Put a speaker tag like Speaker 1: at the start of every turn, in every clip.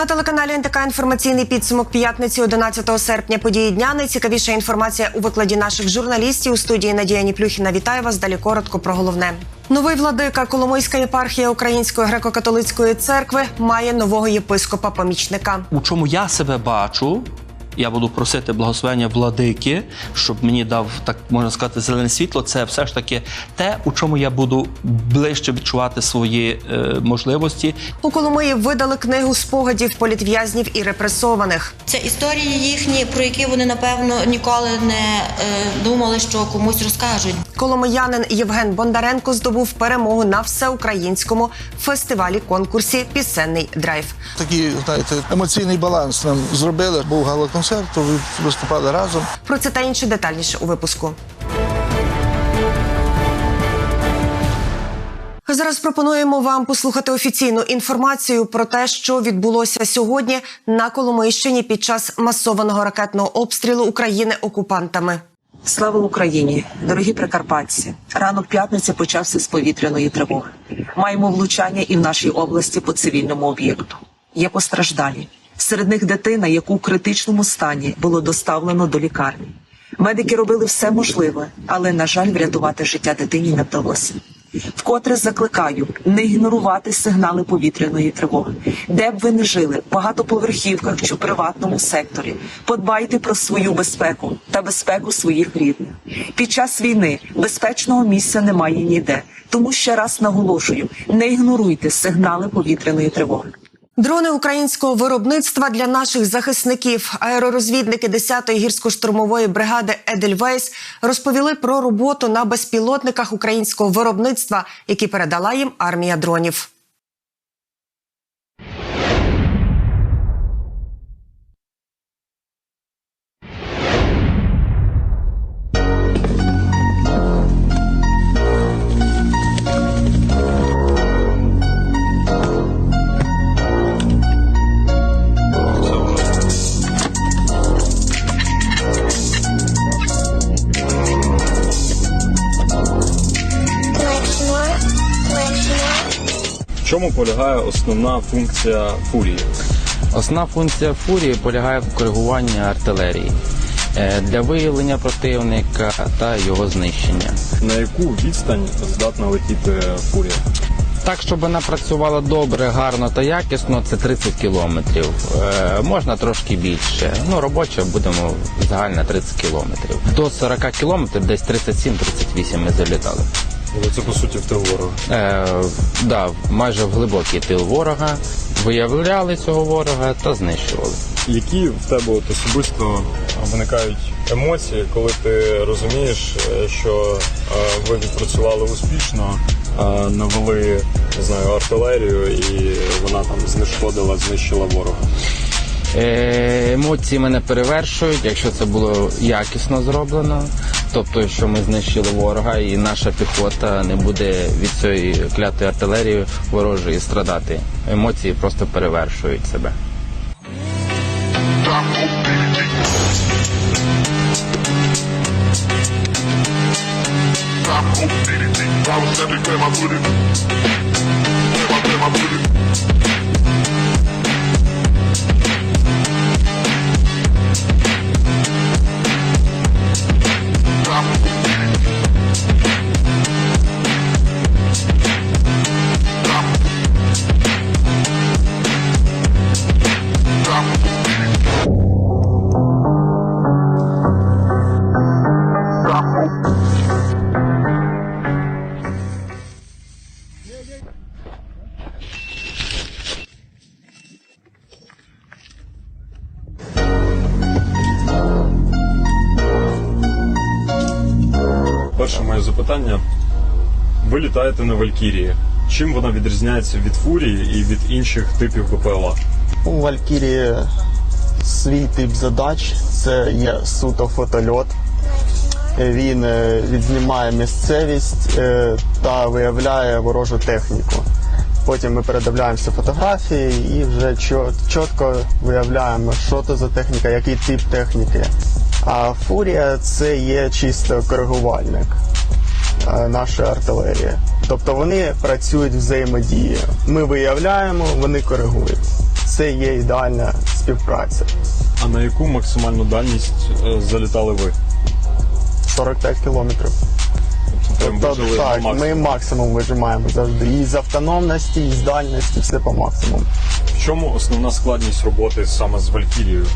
Speaker 1: На телеканалі НТК інформаційний підсумок п'ятниці 11 серпня. Події дня. Найцікавіша інформація у викладі наших журналістів у студії Надія Ніплюхіна. Вітаю вас. Далі коротко про головне. Новий владика Коломийська єпархія Української греко-католицької церкви має нового єпископа помічника.
Speaker 2: у чому я себе бачу. Я буду просити благословення владики, щоб мені дав так можна сказати зелене світло. Це все ж таки те, у чому я буду ближче відчувати свої е, можливості.
Speaker 1: У Коломиї видали книгу спогадів політв'язнів і репресованих.
Speaker 3: Це історії їхні, про які вони напевно ніколи не е, думали, що комусь розкажуть.
Speaker 1: Коломиянин Євген Бондаренко здобув перемогу на всеукраїнському фестивалі конкурсі Пісенний драйв.
Speaker 4: Такий, знаєте, емоційний баланс нам зробили. Був гала-концерт, то виступали разом.
Speaker 1: Про це та інше детальніше у випуску. Зараз пропонуємо вам послухати офіційну інформацію про те, що відбулося сьогодні на Коломийщині під час масованого ракетного обстрілу України окупантами.
Speaker 5: Слава Україні, дорогі прикарпатці! Ранок п'ятниці почався з повітряної тривоги. Маємо влучання і в нашій області по цивільному об'єкту. Є постраждалі. Серед них дитина, яку в критичному стані було доставлено до лікарні. Медики робили все можливе, але на жаль, врятувати життя дитині не вдалося. Вкотре закликаю не ігнорувати сигнали повітряної тривоги. Де б ви не жили, в багатоповерхівках чи в приватному секторі. Подбайте про свою безпеку та безпеку своїх рідних. Під час війни безпечного місця немає ніде. Тому ще раз наголошую: не ігноруйте сигнали повітряної тривоги.
Speaker 1: Дрони українського виробництва для наших захисників. Аеророзвідники 10-ї гірсько-штурмової бригади Едельвейс розповіли про роботу на безпілотниках українського виробництва, які передала їм армія дронів.
Speaker 6: Чому полягає основна функція фурії?
Speaker 7: Основна функція фурії полягає в коригуванні артилерії е, для виявлення противника та його знищення.
Speaker 6: На яку відстань здатна летіти фурія?
Speaker 7: Так, щоб вона працювала добре, гарно та якісно, це 30 кілометрів. Е, можна трошки більше. Ну, робоча будемо загально 30 кілометрів. До 40 кілометрів, десь 37-38 ми залітали.
Speaker 6: Але це по суті в тил ворога.
Speaker 7: Е, да, майже в глибокий тил ворога. Виявляли цього ворога та знищували.
Speaker 6: Які в тебе от особисто виникають емоції, коли ти розумієш, е, що е, ви відпрацювали успішно, е, навели не знаю, артилерію і вона там знешкодила, знищила ворога?
Speaker 7: Е, Емоції мене перевершують, якщо це було якісно зроблено. Тобто, що ми знищили ворога, і наша піхота не буде від цієї клятої артилерії ворожої страдати. Емоції просто перевершують себе.
Speaker 6: Перше літаєте на Валькірії. Чим вона відрізняється від фурії і від інших типів БПЛА?
Speaker 8: У Валькірії свій тип задач це є суто фотольот. Він е, відзнімає місцевість е, та виявляє ворожу техніку. Потім ми передивляємося фотографії і вже чітко виявляємо, що це за техніка, який тип техніки. А фурія це є чисто коригувальник е, нашої артилерії. Тобто вони працюють взаємодії. Ми виявляємо, вони коригують. Це є ідеальна співпраця.
Speaker 6: А на яку максимальну дальність е, залітали ви?
Speaker 8: 45 кілометрів.
Speaker 6: Прям
Speaker 8: Тобто, так,
Speaker 6: максимум.
Speaker 8: ми максимум вижимаємо завжди. І з автономності, і з дальності, все по максимуму.
Speaker 6: В чому основна складність роботи саме з Валькірією?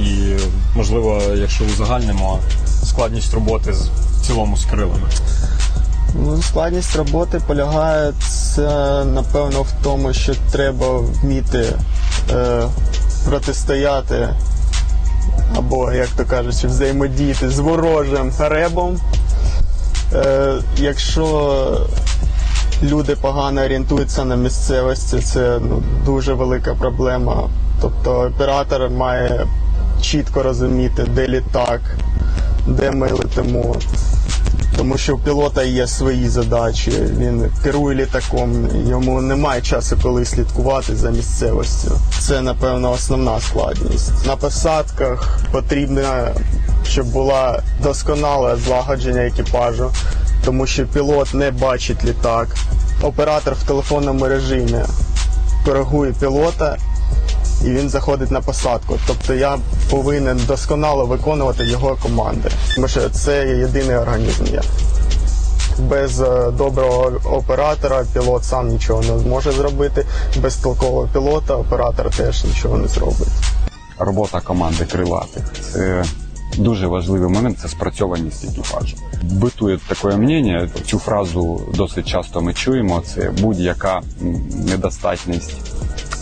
Speaker 6: І, можливо, якщо узагальнимо, складність роботи з в цілому з крилами.
Speaker 8: Ну, складність роботи полягає це, напевно, в тому, що треба вміти е, протистояти, або, як то кажуть, взаємодіяти з ворожим ребом. Е, якщо люди погано орієнтуються на місцевості, це ну, дуже велика проблема. Тобто оператор має чітко розуміти, де літак, де ми летимо. Тому що у пілота є свої задачі. Він керує літаком, йому немає часу, коли слідкувати за місцевістю. Це, напевно, основна складність. На посадках потрібно, щоб була досконале злагодження екіпажу, тому що пілот не бачить літак. Оператор в телефонному режимі коригує пілота і він заходить на посадку. Тобто я повинен досконало виконувати його команди. Тому що це єдиний організм є. Без е, доброго оператора пілот сам нічого не зможе зробити. Без толкового пілота оператор теж нічого не зробить.
Speaker 9: робота команди крилатих. Це дуже важливий момент, це спрацьованість екіпажу. Битує таке мнення, цю фразу досить часто ми чуємо. Це будь-яка недостатність,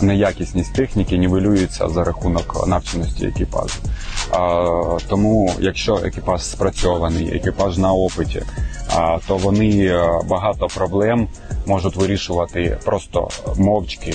Speaker 9: неякісність техніки нівелюється за рахунок навченості екіпажу. А, тому, якщо екіпаж спрацьований, екіпаж на опиті, а, то вони е, багато проблем можуть вирішувати просто мовчки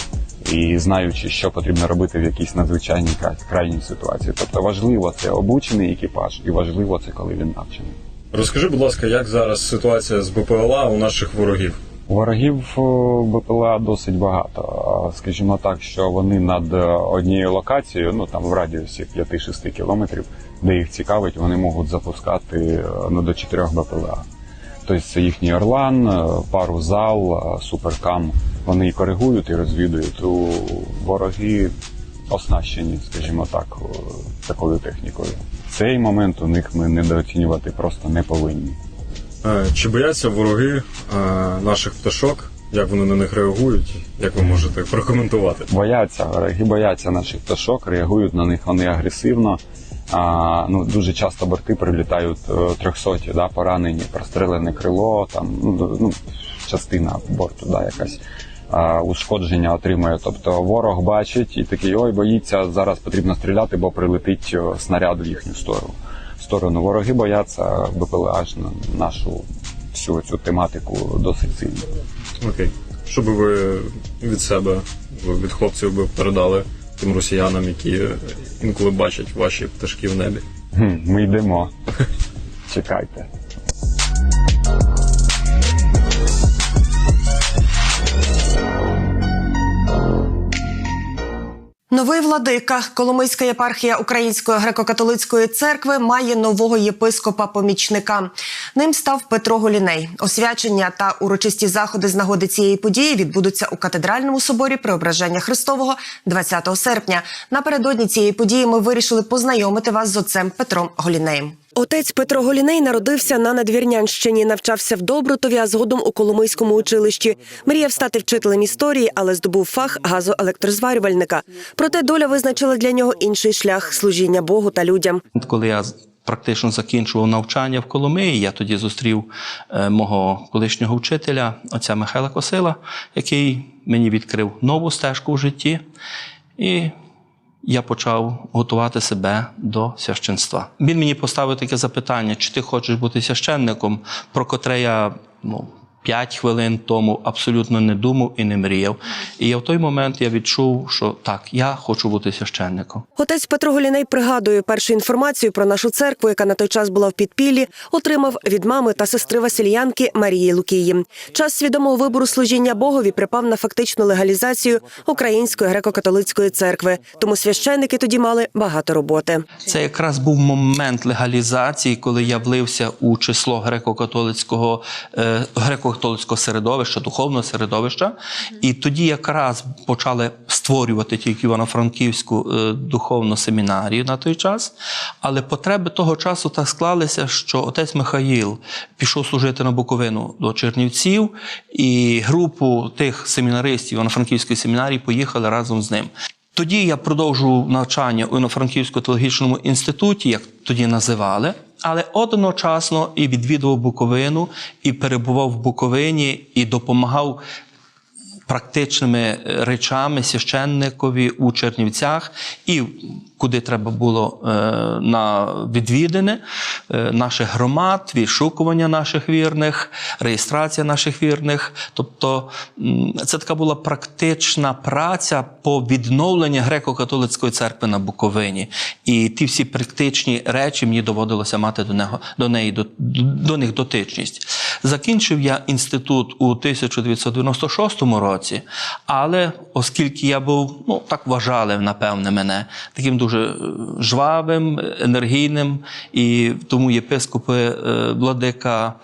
Speaker 9: і знаючи, що потрібно робити в якійсь надзвичайній крайній ситуації. Тобто важливо це обучений екіпаж, і важливо це, коли він навчений.
Speaker 6: Розкажи, будь ласка, як зараз ситуація з БПЛА у наших ворогів?
Speaker 9: Ворогів е, БПЛА досить багато. Скажімо так, що вони над е, однією локацією, ну там в радіусі 5-6 кілометрів, де їх цікавить, вони можуть запускати е, ну, до 4 БПЛА. Тобто це їхній Орлан, пару зал, суперкам. Вони і коригують, і розвідують. У вороги оснащені, скажімо так, такою технікою. Цей момент у них ми недооцінювати просто не повинні.
Speaker 6: Е, Чи бояться вороги е, наших пташок? Як вони на них реагують? Як ви можете прокоментувати?
Speaker 9: бояться, вороги бояться наших пташок, реагують на них вони агресивно. А, ну, дуже часто борти прилітають е, трьохсоті, да, поранені, прострелене крило, там, ну, ну, частина борту, да, якась. Ушкодження отримує. Тобто ворог бачить і такий, ой, боїться, зараз потрібно стріляти, бо прилетить снаряд в їхню сторону. Сторону. Вороги бояться БПЛА аж на нашу всю цю тематику досить сильно.
Speaker 6: Окей. Що би ви від себе, від хлопців би передали тим росіянам, які інколи бачать ваші пташки в небі?
Speaker 9: Ми йдемо. Чекайте.
Speaker 1: Новий владика Коломийська єпархія Української греко-католицької церкви має нового єпископа-помічника. Ним став Петро Голіней. Освячення та урочисті заходи з нагоди цієї події відбудуться у катедральному соборі Преображення Христового 20 серпня. Напередодні цієї події ми вирішили познайомити вас з отцем Петром Голінеєм. Отець Петро Голіней народився на Надвірнянщині, навчався в Добрутові, а згодом у Коломийському училищі. Мріяв стати вчителем історії, але здобув фах газоелектрозварювальника. Проте доля визначила для нього інший шлях служіння Богу та людям.
Speaker 2: Коли я практично закінчував навчання в Коломиї, я тоді зустрів е, мого колишнього вчителя, отця Михайла Косила, який мені відкрив нову стежку в житті. І я почав готувати себе до священства. Він мені поставив таке запитання: чи ти хочеш бути священником, про котре я ну, 5 хвилин тому абсолютно не думав і не мріяв. І я в той момент я відчув, що так, я хочу бути священником.
Speaker 1: Отець Петро Голіней пригадує першу інформацію про нашу церкву, яка на той час була в підпіллі, отримав від мами та сестри Васильянки Марії Лукії. Час свідомого вибору служіння Богові припав на фактичну легалізацію Української греко-католицької церкви. Тому священники тоді мали багато роботи.
Speaker 2: Це якраз був момент легалізації, коли я влився у число греко-католицького е, греко греко-католицького середовища, духовного середовища. І тоді якраз почали створювати тільки Івано-Франківську е, духовну семінарію на той час. Але потреби того часу так склалися, що отець Михаїл пішов служити на Буковину до Чернівців, і групу тих семінаристів Івано-Франківської семінарії поїхали разом з ним. Тоді я продовжував навчання у Івано-Франківському теологічному інституті, як тоді називали, але одночасно і відвідував Буковину, і перебував в Буковині, і допомагав практичними е, речами священникові у Чернівцях і куди треба було е, на відвідини е, наших громад, відшукування наших вірних, реєстрація наших вірних. Тобто це така була практична праця по відновленню греко-католицької церкви на Буковині. І ті всі практичні речі мені доводилося мати до, нього, до неї до, до них дотичність. Закінчив я інститут у 1996 році, але оскільки я був, ну так вважали, напевне, мене таким дуже е, жвавим, енергійним, і тому єпископи е, владика.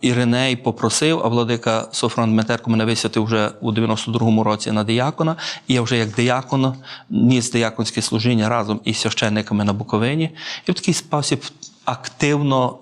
Speaker 2: Іриней попросив, а владика Софрон Дмитерко мене висвятив вже у 92-му році на діякона. І я вже як диякон ніс дияконське служіння разом із священниками на Буковині. І в такий спосіб активно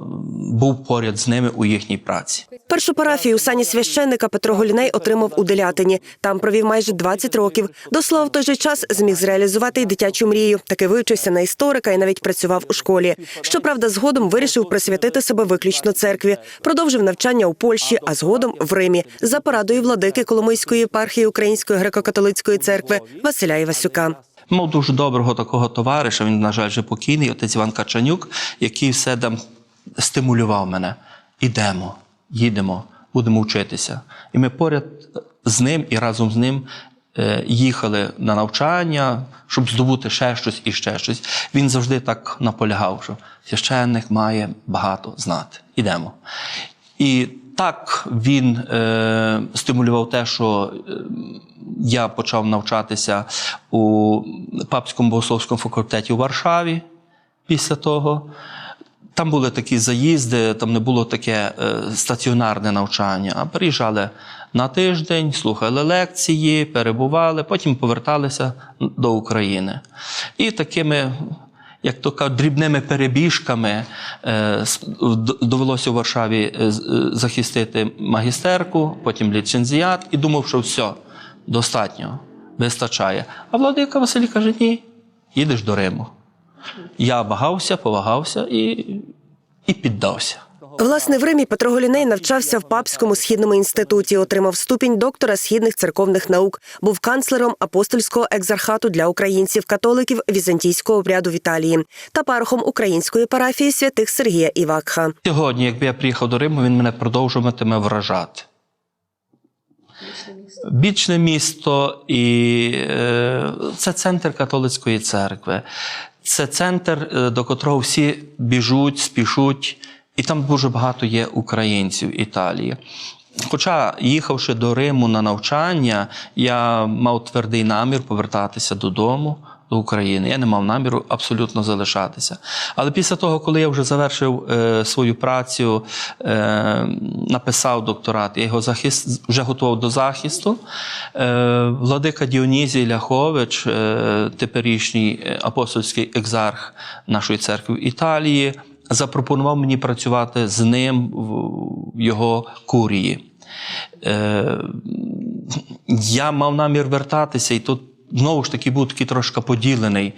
Speaker 2: був поряд з ними у їхній праці.
Speaker 1: Першу парафію у сані священника Петро Голіней отримав у Делятині. Там провів майже 20 років. До слова, в той же час зміг зреалізувати й дитячу мрію. Таки вивчився на історика і навіть працював у школі. Щоправда, згодом вирішив присвятити себе виключно церкві. Продовжив навчання у Польщі, а згодом в Римі за порадою владики Коломийської єпархії Української греко-католицької церкви Василя Івасюка.
Speaker 2: Мав дуже доброго такого товариша, він, на жаль, вже покійний, отець Іван Качанюк, який все там стимулював мене. Ідемо, їдемо, будемо вчитися. І ми поряд з ним і разом з ним е, їхали на навчання, щоб здобути ще щось і ще щось. Він завжди так наполягав, що священник має багато знати. Ідемо. І так він е, стимулював те, що е, я почав навчатися у папському богословському факультеті у Варшаві після того. Там були такі заїзди, там не було таке е, стаціонарне навчання, а приїжджали на тиждень, слухали лекції, перебували, потім поверталися до України. І такими, як то кажуть, дрібними перебіжками е, довелося у Варшаві е, е, захистити магістерку, потім ліцензіат, і думав, що все, достатньо, вистачає. А владика Василій каже: ні, їдеш до Риму. Я вагався, повагався і, і піддався.
Speaker 1: Власне, в Римі Петро Голіней навчався в папському східному інституті, отримав ступінь доктора східних церковних наук, був канцлером апостольського екзархату для українців католиків візантійського обряду в Італії та парохом української парафії святих Сергія і Вакха.
Speaker 2: Сьогодні, якби я приїхав до Риму, він мене продовжуватиме вражати. Бічне місто, і е, це центр католицької церкви. Це центр, е, до котрого всі біжуть, спішуть, і там дуже багато є українців Італії. Хоча, їхавши до Риму на навчання, я мав твердий намір повертатися додому, до України. Я не мав наміру абсолютно залишатися. Але після того, коли я вже завершив е, свою працю, е, написав докторат, я його захист, вже готував до захисту. Е, владика Діонізій Ляхович, е, теперішній е, апостольський екзарх нашої церкви в Італії, запропонував мені працювати з ним в його курії. Е, я мав намір вертатися, і тут знову ж таки був такий трошки поділений.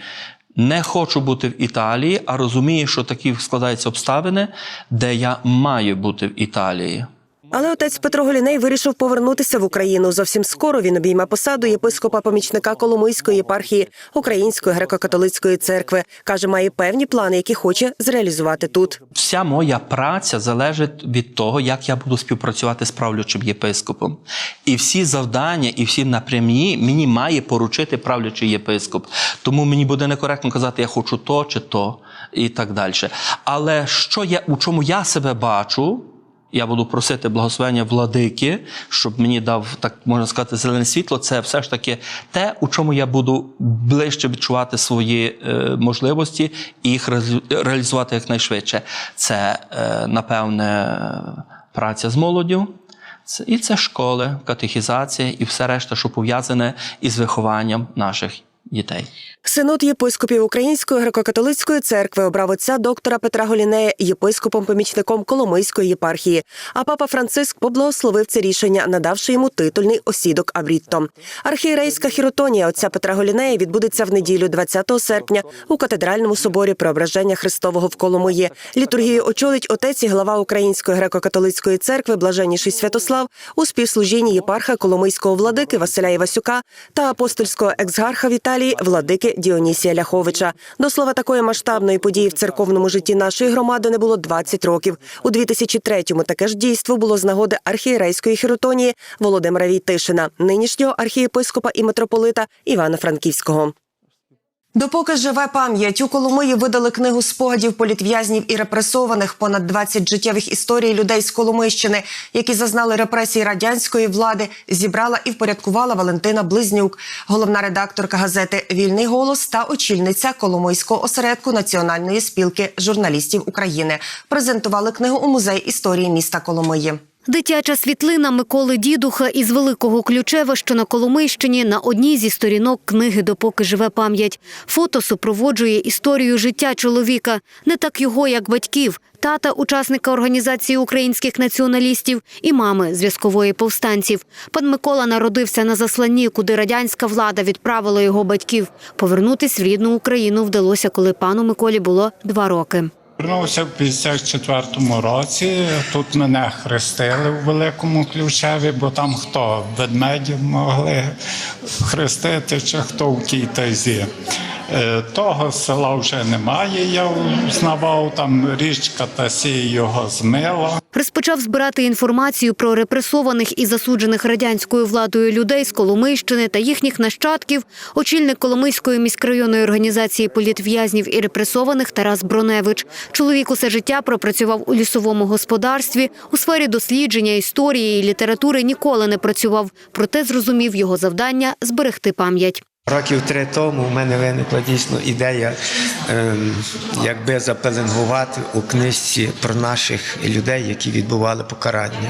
Speaker 2: Не хочу бути в Італії, а розумію, що такі складаються обставини, де я маю бути в Італії.
Speaker 1: Але отець Петро Голіней вирішив повернутися в Україну. Зовсім скоро він обійме посаду єпископа-помічника Коломийської єпархії Української греко-католицької церкви. каже, має певні плани, які хоче зреалізувати тут.
Speaker 2: Вся моя праця залежить від того, як я буду співпрацювати з правлячим єпископом. І всі завдання, і всі напрямі мені має поручити правлячий єпископ. Тому мені буде некоректно казати, я хочу то чи то, і так далі. Але що я, у чому я себе бачу, я буду просити благословення владики, щоб мені дав, так можна сказати, зелене світло. Це все ж таки те, у чому я буду ближче відчувати свої е, можливості і їх реалізувати якнайшвидше. Це, е, напевне, праця з молоддю, Це- І це школи, катехізація і все решта, що пов'язане із вихованням наших дітей.
Speaker 1: Синод єпископів Української греко-католицької церкви обрав отця доктора Петра Голінея єпископом-помічником Коломийської єпархії. А папа Франциск поблагословив це рішення, надавши йому титульний осідок Аврітто. Архієрейська хіротонія отця Петра Голінея відбудеться в неділю 20 серпня у катедральному соборі Преображення Христового в Коломиї. Літургію очолить отець і глава Української греко-католицької церкви Блаженніший Святослав у співслужінні єпарха Коломийського владики Василя Івасюка та апостольського екзгарха Віталії владики Діонісія Ляховича. До слова, такої масштабної події в церковному житті нашої громади не було 20 років. У 2003-му таке ж дійство було з нагоди архієрейської хіротонії Володимира Війтишина, нинішнього архієпископа і митрополита Івана Франківського. Допоки живе пам'ять у Коломиї видали книгу спогадів політв'язнів і репресованих понад 20 життєвих історій людей з Коломийщини, які зазнали репресій радянської влади, зібрала і впорядкувала Валентина Близнюк, головна редакторка газети Вільний голос та очільниця Коломийського осередку Національної спілки журналістів України. Презентували книгу у музей історії міста Коломиї.
Speaker 10: Дитяча світлина Миколи Дідуха із Великого Ключева, що на Коломийщині, на одній зі сторінок книги «Допоки живе пам'ять». Фото супроводжує історію життя чоловіка, не так його, як батьків, тата, учасника організації українських націоналістів і мами зв'язкової повстанців. Пан Микола народився на засланні, куди радянська влада відправила його батьків. Повернутись в рідну Україну вдалося, коли пану Миколі було два роки.
Speaker 11: Вернувся в 54-му році. Тут мене хрестили в великому ключеві, бо там хто ведмедів могли хрестити, чи хто в кій тазі. Того села вже немає. Я узнавав, там річка та Тасі його змила.
Speaker 10: Розпочав збирати інформацію про репресованих і засуджених радянською владою людей з Коломийщини та їхніх нащадків, очільник Коломийської міськрайонної організації політв'язнів і репресованих Тарас Броневич. Чоловік усе життя пропрацював у лісовому господарстві, у сфері дослідження, історії і літератури ніколи не працював, проте зрозумів його завдання зберегти пам'ять.
Speaker 12: Років три тому в мене виникла дійсно ідея, ем, якби запеленгувати у книжці про наших людей, які відбували покарання.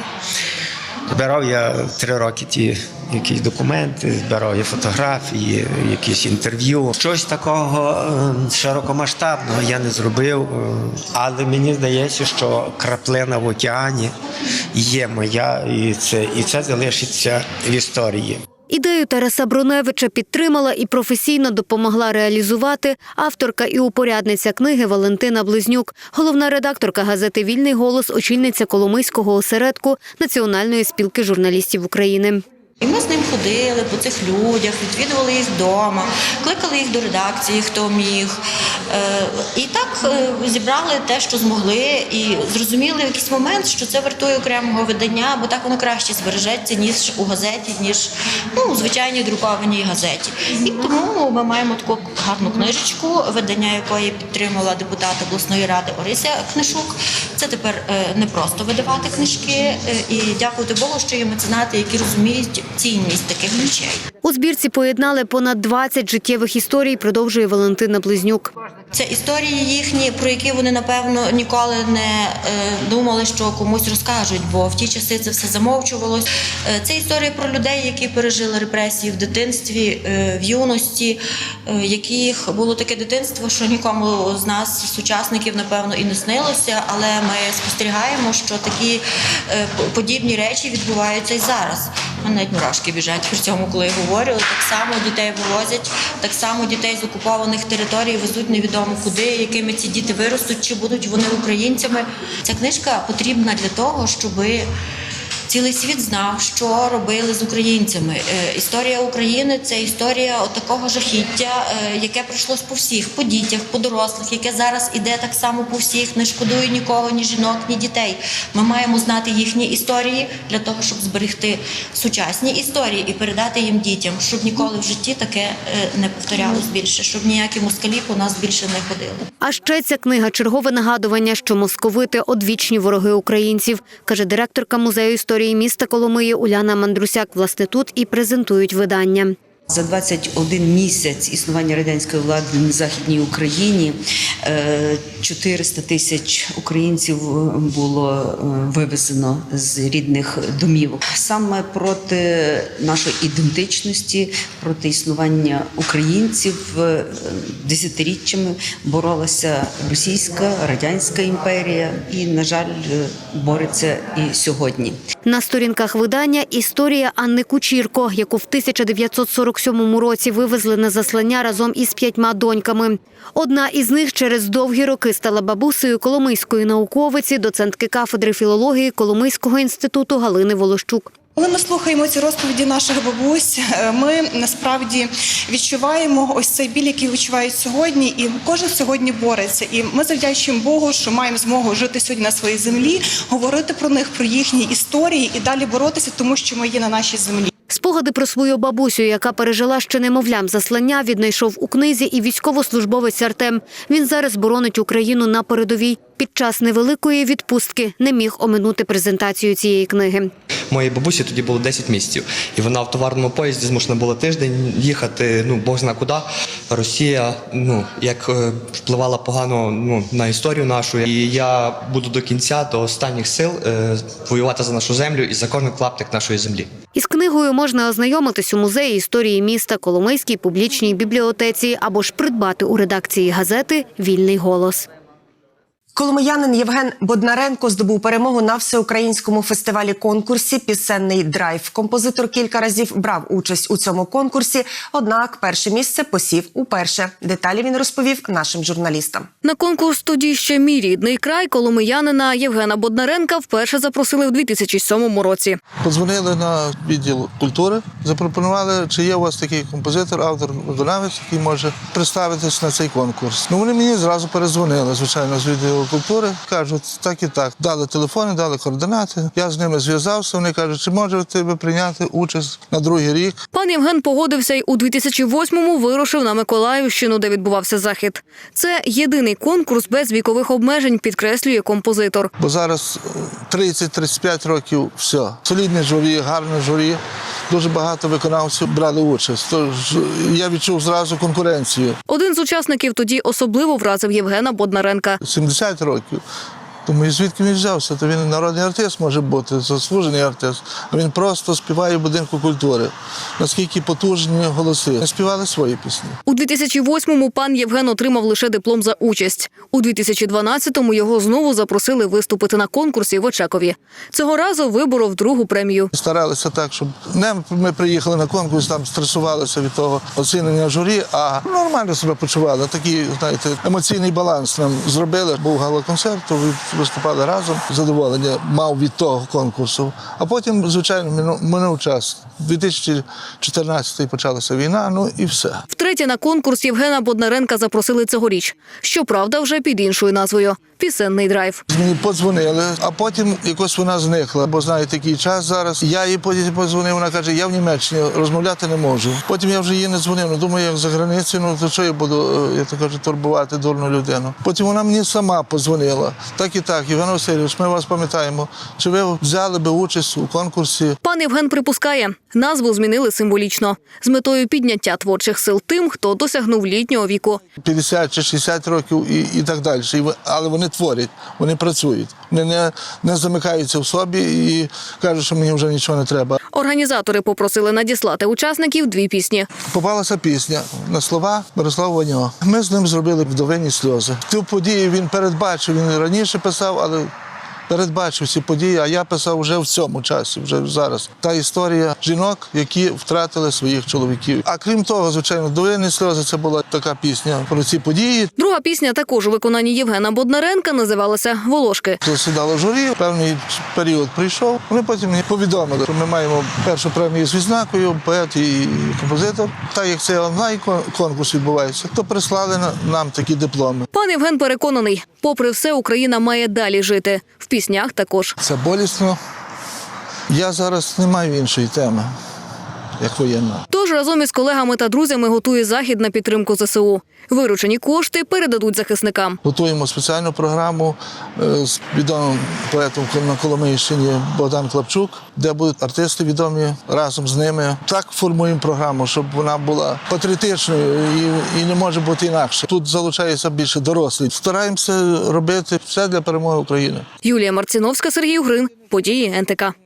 Speaker 12: Збирав я три роки ті якісь документи, збирав я фотографії, якісь інтерв'ю. Щось такого ем, широкомасштабного я не зробив, ем, але мені здається, що краплина в океані є моя, і це, і це залишиться в історії.
Speaker 10: Ідею Тараса Броневича підтримала і професійно допомогла реалізувати авторка і упорядниця книги Валентина Близнюк, головна редакторка газети Вільний голос, очільниця Коломийського осередку Національної спілки журналістів України.
Speaker 3: І ми з ним ходили по цих людях, відвідували їх вдома, кликали їх до редакції, хто міг. Е, І так е, зібрали те, що змогли, і зрозуміли в якийсь момент, що це вартує окремого видання, бо так воно краще збережеться, ніж у газеті, ніж ну, у звичайній друкованій газеті. І тому ми маємо таку гарну книжечку, видання якої підтримала депутат обласної ради Орися Книшук. Це тепер е, не просто видавати книжки, е, і дякувати Богу, що є меценати, які розуміють цінність таких речей.
Speaker 10: У збірці поєднали понад 20 життєвих історій, продовжує Валентина Близнюк.
Speaker 3: Це історії їхні, про які вони напевно ніколи не е, думали, що комусь розкажуть, бо в ті часи це все замовчувалось. Е, це історії про людей, які пережили репресії в дитинстві, е, в юності, яких було таке дитинство, що нікому з нас, сучасників, напевно, і не снилося. Але ми спостерігаємо, що такі подібні речі відбуваються і зараз. Навіть мурашки біжать при цьому, коли я говорю. Так само дітей вивозять, так само дітей з окупованих територій везуть невідомо куди, якими ці діти виростуть, чи будуть вони українцями. Ця книжка потрібна для того, щоби. Цілий світ знав, що робили з українцями. Е, Історія України це історія такого жахіття, е, яке пройшлось по всіх, по дітях, по дорослих, яке зараз іде так само по всіх, не шкодує нікого, ні жінок, ні дітей. Ми маємо знати їхні історії для того, щоб зберегти сучасні історії і передати їм дітям, щоб ніколи в житті таке е, не повторялось більше, щоб ніякі москалі по нас більше не ходили.
Speaker 10: А ще ця книга чергове нагадування, що московити одвічні вороги українців, каже директорка музею історії міста Коломиї Уляна Мандрусяк. Власне тут і презентують видання.
Speaker 13: За 21 місяць існування радянської влади на західній Україні е, 400 тисяч українців було е, вивезено з рідних домівок. Саме проти нашої ідентичності, проти існування українців е, десятиріччями боролася російська радянська імперія, і на жаль, е, бореться і сьогодні.
Speaker 10: На сторінках видання історія Анни Кучірко, яку в 1947 році вивезли на заслання разом із п'ятьма доньками. Одна із них через довгі роки стала бабусею коломийської науковиці, доцентки кафедри філології Коломийського інституту Галини Волощук.
Speaker 14: Коли ми слухаємо ці розповіді наших бабусь, е, ми насправді відчуваємо ось цей біль, який відчувають сьогодні, і кожен сьогодні бореться. І ми завдячуємо Богу, що маємо змогу жити сьогодні на своїй землі, говорити про них, про їхні історії і далі боротися, тому що ми є на нашій землі.
Speaker 10: Спогади про свою бабусю, яка пережила ще немовлям заслання, віднайшов у книзі і військовослужбовець Артем. Він зараз боронить Україну на передовій. Під час невеликої відпустки не міг оминути презентацію цієї книги.
Speaker 15: Моїй бабусі тоді було 10 місяців, і вона в товарному поїзді змушена була тиждень їхати. Ну Бог зна куди. Росія, ну як е, впливала погано ну на історію нашу. І я буду до кінця, до останніх сил е, воювати за нашу землю і за кожен клаптик нашої землі.
Speaker 10: Із книгою можна ознайомитись у музеї історії міста Коломийській публічній бібліотеці або ж придбати у редакції газети Вільний голос.
Speaker 1: Коломиянин Євген Боднаренко здобув перемогу на всеукраїнському фестивалі конкурсі Пісенний драйв. Композитор кілька разів брав участь у цьому конкурсі. Однак перше місце посів уперше. Деталі він розповів нашим журналістам.
Speaker 16: На конкурс тоді ще мій рідний край коломиянина Євгена Боднаренка вперше запросили в 2007 році.
Speaker 4: Подзвонили на відділ культури, запропонували, чи є у вас такий композитор, автор, виконавець, який може представитись на цей конкурс. Ну вони мені зразу перезвонили, звичайно, з відділу культури. Кажуть, так і так. Дали телефони, дали координати. Я з ними зв'язався. Вони кажуть, чи можете ви прийняти участь на другий рік.
Speaker 16: Пан Євген погодився й у 2008-му вирушив на Миколаївщину, де відбувався захід. Це єдиний конкурс без вікових обмежень, підкреслює композитор.
Speaker 4: Бо зараз е, 30-35 років все. Солідне журі, гарне журі. Дуже багато виконавців брали участь. Тож я відчув зразу конкуренцію.
Speaker 16: Один з учасників тоді особливо вразив Євгена Боднаренка.
Speaker 4: 70 років. Думаю, звідки він взявся? То він народний артист може бути, заслужений артист. А він просто співає в будинку культури. Наскільки потужні голоси. Ми співали свої пісні.
Speaker 16: У 2008-му пан Євген отримав лише диплом за участь. У 2012-му його знову запросили виступити на конкурсі в Очакові. Цього разу виборов другу премію.
Speaker 4: Старалися так, щоб не ми приїхали на конкурс, там стресувалися від того оцінення журі, а нормально себе почували. Такий, знаєте, емоційний баланс нам зробили. Був гала-концерт, виступали разом. Задоволення мав від того конкурсу. А потім, звичайно, минув, час. 2014 почалася війна, ну і все.
Speaker 16: Втретє на конкурс Євгена Боднаренка запросили цьогоріч. Щоправда, вже під іншою назвою Пісенний драйв.
Speaker 4: Мені подзвонили, а потім якось вона зникла. Бо знаєте, такий час зараз. Я їй потім подзвонив, вона каже, я в Німеччині розмовляти не можу. Потім я вже їй не дзвонив. Ну думаю, як за границею, ну то що я буду, е, я так кажу, турбувати дурну людину. Потім вона мені сама подзвонила. Так і так, Іван Васильович, ми вас пам'ятаємо. Чи ви взяли би участь у конкурсі?
Speaker 16: Пан Євген припускає, назву змінили символічно з метою підняття творчих сил тим, хто досягнув літнього віку.
Speaker 4: 50 чи 60 років і, і так далі. Але вони творять, вони працюють. Вони не, не замикаються в собі і кажуть, що мені вже нічого не треба.
Speaker 16: Організатори попросили надіслати учасників дві пісні.
Speaker 4: Попалася пісня на слова Мирослава Ваньо. Ми з ним зробили вдовині сльози. Ту подію він передбачив, він раніше писав, але передбачив ці події, а я писав вже в цьому часі, вже зараз. Та історія жінок, які втратили своїх чоловіків. А крім того, звичайно, вдовині сльози це була така пісня про ці події.
Speaker 16: Друга пісня також у виконанні Євгена Боднаренка називалася Волошки.
Speaker 4: Засідало журі, певний період прийшов. Вони потім мені повідомили, що ми маємо першу премію з відзнакою, поет і композитор. Так як це онлайн конкурс відбувається, то прислали на- нам такі дипломи.
Speaker 16: Пан Євген переконаний, попри все, Україна має далі жити. В піснях також.
Speaker 4: Це болісно. Я зараз не маю іншої теми. Як воєнна.
Speaker 16: Тож разом із колегами та друзями готує захід на підтримку ЗСУ. Виручені кошти передадуть захисникам.
Speaker 4: Готуємо спеціальну програму е, з відомим поетом на Коломийщині Богдан Клапчук, де будуть артисти відомі разом з ними. Так формуємо програму, щоб вона була патріотичною і, і не може бути інакше. Тут залучаються більше дорослі. Стараємося робити все для перемоги України.
Speaker 16: Юлія Марціновська, Сергій Угрин. Події НТК.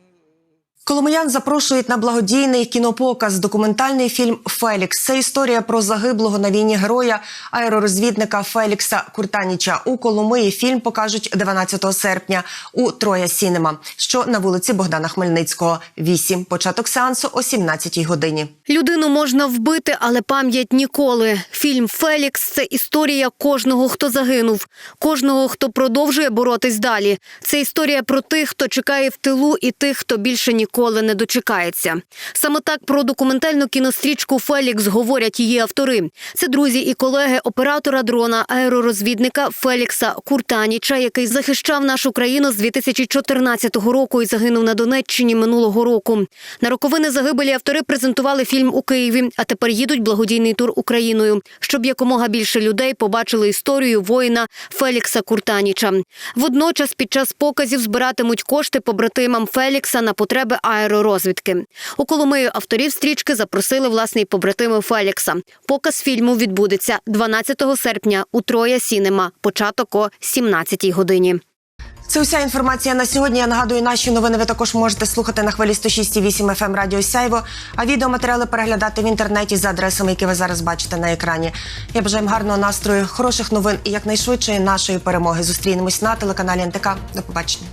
Speaker 1: Коломиян запрошують на благодійний кінопоказ документальний фільм Фелікс. Це історія про загиблого на війні героя аеророзвідника Фелікса Куртаніча. У Коломиї фільм покажуть 12 серпня у Троя Сінема, що на вулиці Богдана Хмельницького. 8. Початок сеансу о 17 годині.
Speaker 10: Людину можна вбити, але пам'ять ніколи. Фільм Фелікс це історія кожного, хто загинув, кожного, хто продовжує боротись далі. Це історія про тих, хто чекає в тилу, і тих, хто більше ніколи не дочекається. Саме так про документальну кінострічку Фелікс говорять її автори. Це друзі і колеги оператора дрона аеророзвідника Фелікса Куртаніча, який захищав нашу країну з 2014 року і загинув на Донеччині минулого року. На роковини загибелі автори презентували фільм у Києві, а тепер їдуть благодійний тур Україною, щоб якомога більше людей побачили історію воїна Фелікса Куртаніча. Водночас під час показів збиратимуть кошти побратимам Фелікса на потреби аеророзвідки. У Коломию авторів стрічки запросили власний побратими Фелікса. Показ фільму відбудеться 12 серпня у Троя Сінема. Початок о 17-й годині.
Speaker 1: Це уся інформація на сьогодні. Я нагадую, наші новини ви також можете слухати на хвилі 106,8 FM Радіо Сяйво, а відеоматеріали переглядати в інтернеті за адресами, які ви зараз бачите на екрані. Я бажаю вам гарного настрою, хороших новин і якнайшвидшої нашої перемоги. Зустрінемось на телеканалі НТК. До побачення.